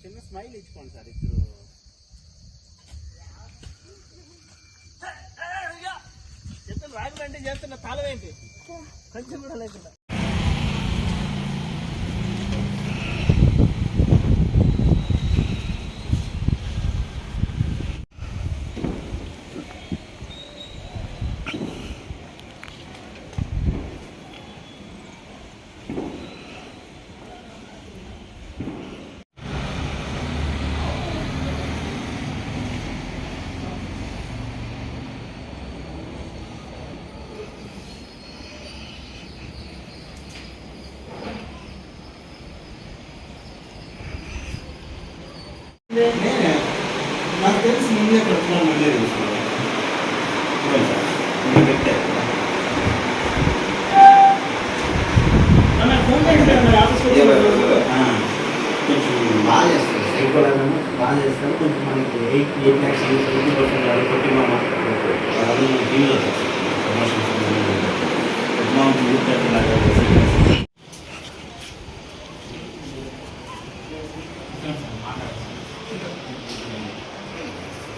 చిన్న స్మైల్ ఇచ్చుకోండి సార్ ఇప్పుడు. చేస్తున్న తాళం ఏంటి? కొంచెం కూడా లేకుండా ముందే తీసుకున్నాను చూడండి సార్ ముందే పెట్టే. ఆ, కొంచెం బాగా చేస్తారు సైకోల్ అన్న బాగా చేస్తారు కొంచెం మనకి eight eight lakhs eighty percent వాళ్ళు కొట్టి మా డీల్ ప్రమోషన్స్ మా యూత్ లాగా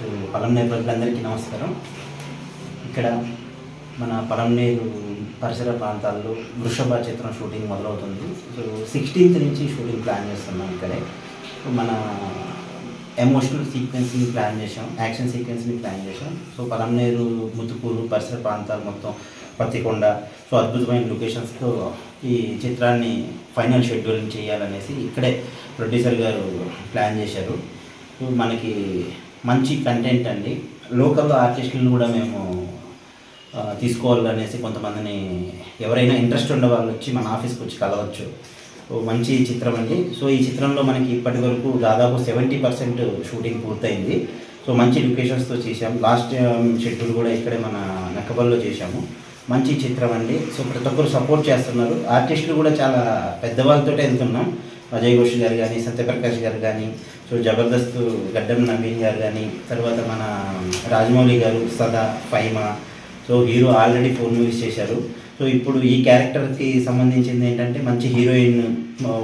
సో పలంనేరు నేపథ్యులందరికీ నమస్కారం. ఇక్కడ మన పలంనేరు పరిసర ప్రాంతాల్లో వృషభ చిత్రం షూటింగ్ మొదలవుతుంది. సో సిక్స్టీన్త్ నుంచి షూటింగ్ ప్లాన్ చేస్తున్నాం ఇక్కడే. సో మన ఎమోషనల్ సీక్వెన్స్ని ప్లాన్ చేసాం యాక్షన్ సీక్వెన్స్ని ప్లాన్ చేసాం సో పలంనేరు ముతుకూరు పరిసర ప్రాంతాలు మొత్తం పత్తికొండ సో అద్భుతమైన లొకేషన్స్తో ఈ చిత్రాన్ని ఫైనల్ షెడ్యూల్ చేయాలనేసి ఇక్కడే ప్రొడ్యూసర్ గారు ప్లాన్ చేశారు. మనకి మంచి కంటెంట్ అండి. లోకల్ ఆర్టిస్టులను కూడా మేము తీసుకోవాలనేసి కొంతమందిని ఎవరైనా ఇంట్రెస్ట్ ఉండే వాళ్ళు వచ్చి మన ఆఫీస్కి వచ్చి కలవచ్చు. మంచి చిత్రం అండి. సో ఈ చిత్రంలో మనకి ఇప్పటి వరకు దాదాపు సెవెంటీ పర్సెంట్ షూటింగ్ పూర్తయింది. సో మంచి లొకేషన్స్తో చేసాం లాస్ట్ షెడ్యూల్ కూడా ఇక్కడే మన నక్కబల్లో చేశాము. మంచి చిత్రం అండి. సో ప్రతి ఒక్కరు సపోర్ట్ చేస్తున్నారు. ఆర్టిస్టులు కూడా చాలా పెద్దవాళ్ళతో వెళ్తున్నాం. అజయ్ ఘోష్ గారు కానీ సత్యప్రకాష్ గారు కానీ సో జబర్దస్త్ గడ్డం నవీన్ గారు కానీ తర్వాత మన రాజమౌళి గారు సదా Faima so hero already four movies చేశారు. సో ఇప్పుడు ఈ క్యారెక్టర్కి సంబంధించింది ఏంటంటే మంచి హీరోయిన్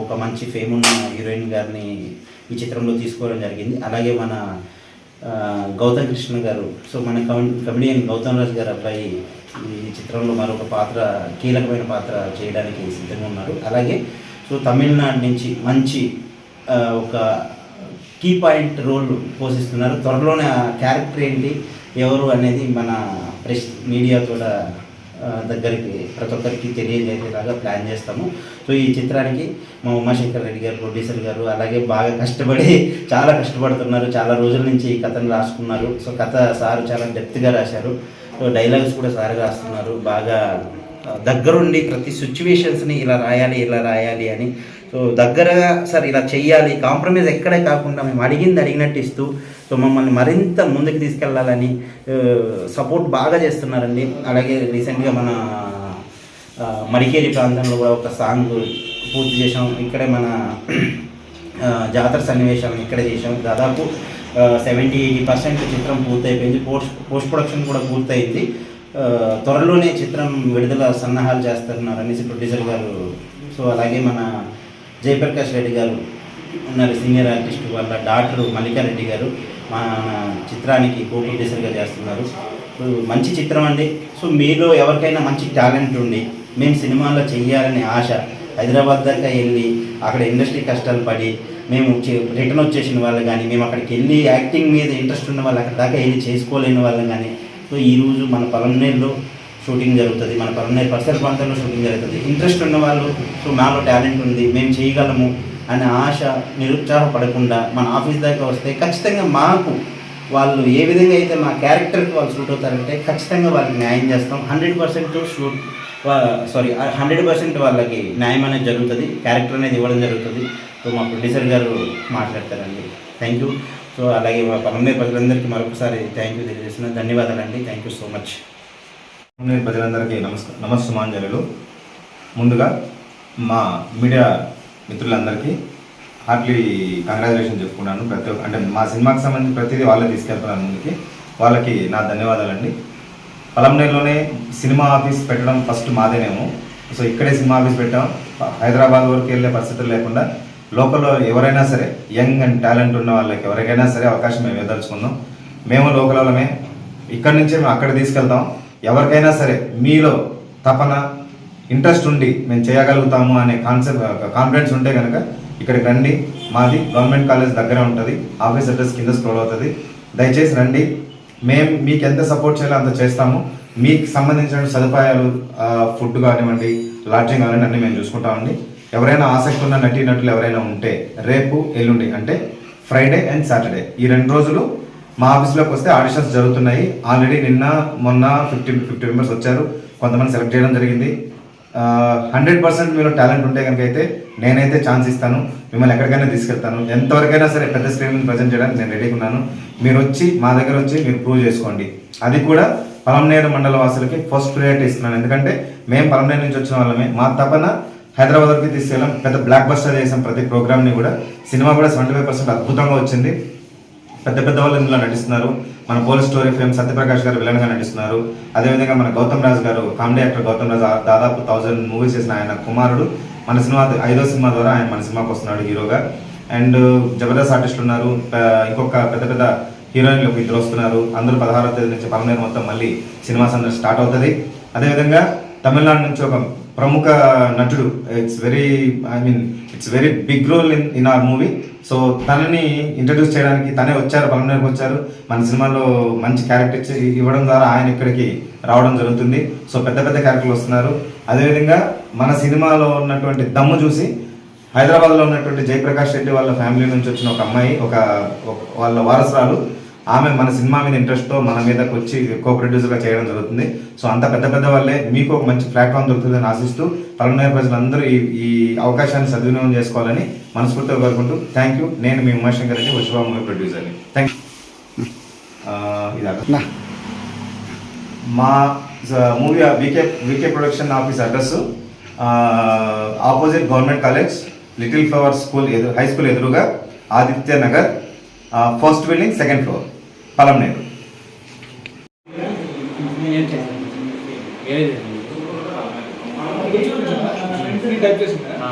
ఒక మంచి ఫేమ్ ఉన్న హీరోయిన్ గారిని ఈ చిత్రంలో తీసుకోవడం జరిగింది. అలాగే మన గౌతమ్ కృష్ణ గారు సో మన కమెడియన్ గౌతమ్ రాజు గారు అబ్బాయి ఈ చిత్రంలో మరొక పాత్ర కీలకమైన పాత్ర చేయడానికి సిద్ధంగా ఉన్నారు. అలాగే సో తమిళనాడు నుంచి మంచి ఒక కీ పాయింట్ రోల్ పోషిస్తున్నారు. త్వరలోనే ఆ క్యారెక్టర్ ఏంటి ఎవరు అనేది మన ప్రెస్ మీడియా కూడా దగ్గరికి ప్రతి ఒక్కరికి తెలియజేసేలాగా ప్లాన్ చేస్తాము. సో ఈ చిత్రానికి మా ఉమాశంకర్ రెడ్డి గారు ప్రొడ్యూసర్ గారు అలాగే బాగా కష్టపడి చాలా కష్టపడుతున్నారు. చాలా రోజుల నుంచి ఈ కథను రాసుకున్నారు. సో కథ సార్ చాలా డెప్త్గా రాశారు. సో డైలాగ్స్ కూడా సార్ రాస్తున్నారు. బాగా దగ్గరుండి ప్రతి సిచ్యువేషన్స్ని ఇలా రాయాలి ఇలా రాయాలి అని. సో దగ్గరగా సార్ ఇలా చేయాలి కాంప్రమైజ్ ఎక్కడే కాకుండా మేము అడిగింది అడిగినట్టు ఇస్తూ సో మమ్మల్ని మరింత ముందుకు తీసుకెళ్ళాలని సపోర్ట్ బాగా చేస్తున్నారండి. అలాగే రీసెంట్గా మన మడికేరి ప్రాంతంలో కూడా ఒక సాంగ్ పూర్తి చేసాం ఇక్కడే మన జాతర సన్నివేశాలను ఇక్కడే చేసాం దాదాపు సెవెంటీ ఎయిటీ పర్సెంట్ చిత్రం పూర్తయిపోయింది. పోస్ట్ పోస్ట్ ప్రొడక్షన్ కూడా పూర్తయింది. త్వరలోనే చిత్రం విడుదల సన్నాహాలు చేస్తున్నారు అనేసి ప్రొడ్యూసర్ గారు. సో అలాగే మన జయప్రకాష్ రెడ్డి గారు ఉన్నారు సీనియర్ ఆర్టిస్ట్ వాళ్ళ డాక్టర్ మల్లికారెడ్డి గారు మన చిత్రానికి కో ప్రొడ్యూసర్గా చేస్తున్నారు. సో మంచి చిత్రం అండి. సో మీలో ఎవరికైనా మంచి టాలెంట్ ఉండి మేము సినిమాలో చెయ్యాలనే ఆశ హైదరాబాద్ దాకా వెళ్ళి అక్కడ ఇండస్ట్రీ కష్టాలు పడి మేము రిటర్న్ వచ్చేసిన వాళ్ళు కానీ మేము అక్కడికి వెళ్ళి యాక్టింగ్ మీద ఇంట్రెస్ట్ ఉన్న వాళ్ళు అక్కడ దాకా వెళ్ళి చేసుకోలేని వాళ్ళు కానీ సో ఈరోజు మన పలన్నేల్లో షూటింగ్ జరుగుతుంది. మన పరమనేరు పరిసర ప్రాంతంలో షూటింగ్ జరుగుతుంది. ఇంట్రెస్ట్ ఉన్న వాళ్ళు సో మాలో టాలెంట్ ఉంది మేము చేయగలము అనే ఆశ నిరుత్సాహపడకుండా మన ఆఫీస్ దాకా వస్తే ఖచ్చితంగా మాకు వాళ్ళు ఏ విధంగా అయితే మా క్యారెక్టర్కి వాళ్ళు షూట్ అవుతారంటే ఖచ్చితంగా వాళ్ళకి న్యాయం చేస్తాం. Hundred percent shoot sorry hundred percent వాళ్ళకి న్యాయం అనేది జరుగుతుంది. క్యారెక్టర్ అనేది ఇవ్వడం జరుగుతుంది. సో మా ప్రొడ్యూసర్ గారు మాట్లాడతారండి. థ్యాంక్ యూ సో అలాగే మా ప్రజలందరికీ మరొకసారి థ్యాంక్ యూ తెలియజేస్తున్నాను ధన్యవాదాలండి. థ్యాంక్ యూ సో మచ్ నేను ప్రజలందరికీ నమస్కారం నమస్సుమాంజలు ముందుగా మా మీడియా మిత్రులందరికీ హార్ట్లీ కంగ్రాచులేషన్ చెప్పుకున్నాను. ప్రతి ఒక్క అంటే మా సినిమాకి సంబంధించి ప్రతిదీ వాళ్ళే తీసుకెళ్తున్నాను ముందుకి. వాళ్ళకి నా ధన్యవాదాలండి. పలంనేరులోనే సినిమా ఆఫీస్ పెట్టడం ఫస్ట్ మాదేనేమో. సో ఇక్కడే సినిమా ఆఫీస్ పెట్టాం. హైదరాబాద్ వరకు వెళ్ళే పరిస్థితులు లేకుండా లోకల్లో ఎవరైనా సరే యంగ్ అండ్ టాలెంట్ ఉన్న వాళ్ళకి ఎవరికైనా సరే అవకాశం మేము ఎదలుచుకుందాం మేము లోకల్ వాళ్ళమే ఇక్కడి నుంచే మేము అక్కడ తీసుకెళ్తాం. ఎవరికైనా సరే మీలో తపన ఇంట్రెస్ట్ ఉండి మేము చేయగలుగుతాము అనే కాన్సెప్ట్ కాన్ఫిడెన్స్ ఉంటే కనుక ఇక్కడికి రండి. మాది గవర్నమెంట్ కాలేజ్ దగ్గర ఉంటుంది. ఆఫీస్ అడ్రస్ కింద స్క్రోల్ అవుతుంది. దయచేసి రండి. మేము మీకు ఎంత సపోర్ట్ చేయాలో అంత చేస్తాము. మీకు సంబంధించిన సదుపాయాలు ఫుడ్ కానివ్వండి లాడ్జింగ్ కానివ్వండి అన్నీ మేము చూసుకుంటామండి. ఎవరైనా ఆసక్తి ఉన్న నటీనటులు ఎవరైనా ఉంటే రేపు ఎల్లుండి అంటే ఫ్రైడే అండ్ సాటర్డే. ఈ రెండు రోజులు మా ఆఫీస్లోకి వస్తే ఆడిషన్స్ జరుగుతున్నాయి. ఆల్రెడీ నిన్న మొన్న ఫిఫ్టీ ఫిఫ్టీ మెంబర్స్ వచ్చారు. కొంతమంది సెలెక్ట్ చేయడం జరిగింది. హండ్రెడ్ పర్సెంట్ మీరు టాలెంట్ ఉంటే కనుక అయితే నేనైతే ఛాన్స్ ఇస్తాను. మిమ్మల్ని ఎక్కడికైనా తీసుకెళ్తాను. ఎంతవరకైనా సరే పెద్ద స్క్రీన్ మీద ప్రజెంట్ చేయడానికి నేను రెడీగా ఉన్నాను. మీరు వచ్చి మా దగ్గర వచ్చి మీరు ప్రూవ్ చేసుకోండి. అది కూడా పలంనేరు మండల వాసులకి ఫస్ట్ ప్రియారిటీ ఇస్తున్నాను. ఎందుకంటే మేము పలంనేరు నుంచి వచ్చిన వాళ్ళమే. మా తపన హైదరాబాద్ వరకు తీసుకెళ్ళాం. పెద్ద బ్లాక్ బస్టర్ చేసాం ప్రతి ప్రోగ్రామ్ని కూడా. సినిమా కూడా సెవెంటీ ఫైవ్ పర్సెంట్ అద్భుతంగా వచ్చింది. పెద్ద పెద్ద వాళ్ళు ఇందులో నటిస్తున్నారు. మన పోలీస్ స్టోరీ ఫేమ్ సత్యప్రకాష్ గారు విలన్గా నటిస్తున్నారు. అదేవిధంగా మన గౌతమ్ రాజు గారు కామెడీ యాక్టర్ గౌతమ్ రాజు దాదాపు థౌజండ్ మూవీస్ చేసిన ఆయన కుమారుడు. మన సినిమా ఐదో సినిమా ద్వారా ఆయన మన సినిమాకి వస్తున్నాడు హీరోగా. అండ్ జబర్దస్త్ ఆర్టిస్టులు ఉన్నారు. ఇంకొక పెద్ద పెద్ద హీరోయిన్లు ఇద్దరు వస్తున్నారు. అందరూ పదహారవ తేదీ నుంచి పలనేరు మొత్తం మళ్ళీ సినిమా సందర్శన స్టార్ట్ అవుతుంది. అదేవిధంగా తమిళనాడు నుంచి ఒక ప్రముఖ నటుడు. It's very I mean it's very big role in in our movie so తనని ఇంట్రడ్యూస్ చేయడానికి తనే వచ్చారు పలమనేరుకి వచ్చారు. మన సినిమాలో మంచి క్యారెక్టర్ ఇచ్చి ఇవ్వడం ద్వారా ఆయన ఇక్కడికి రావడం జరుగుతుంది. సో పెద్ద పెద్ద క్యారెక్టర్లు వస్తున్నారు. అదేవిధంగా మన సినిమాలో ఉన్నటువంటి దమ్ము చూసి హైదరాబాద్లో ఉన్నటువంటి జయప్రకాష్ రెడ్డి వాళ్ళ ఫ్యామిలీ నుంచి వచ్చిన ఒక అమ్మాయి ఒక ఒక- వాళ్ళ వారసురాలు. ఆమె మన సినిమా మీద ఇంట్రెస్ట్తో మన మీదకి వచ్చి కో ప్రొడ్యూసర్గా చేయడం జరుగుతుంది. సో అంత పెద్ద పెద్ద వాళ్ళే మీకు ఒక మంచి ప్లాట్ఫామ్ దొరుకుతుందని ఆశిస్తూ పలమనేరు ప్రజలందరూ ఈ ఈ అవకాశాన్ని సద్వినియోగం చేసుకోవాలని మనస్ఫూర్తిగా కోరుకుంటూ థ్యాంక్ యూ నేను మీ ఉమాశంకర్ రెడ్డి విశ్వ మూవీ ప్రొడ్యూసర్ని థ్యాంక్ ఇది మా movie VK VK production office address opposite government college little flower school ఎదు హై స్కూల్ ఎదురుగా Aditya Nagar first building second floor Palamaner type చేసిందా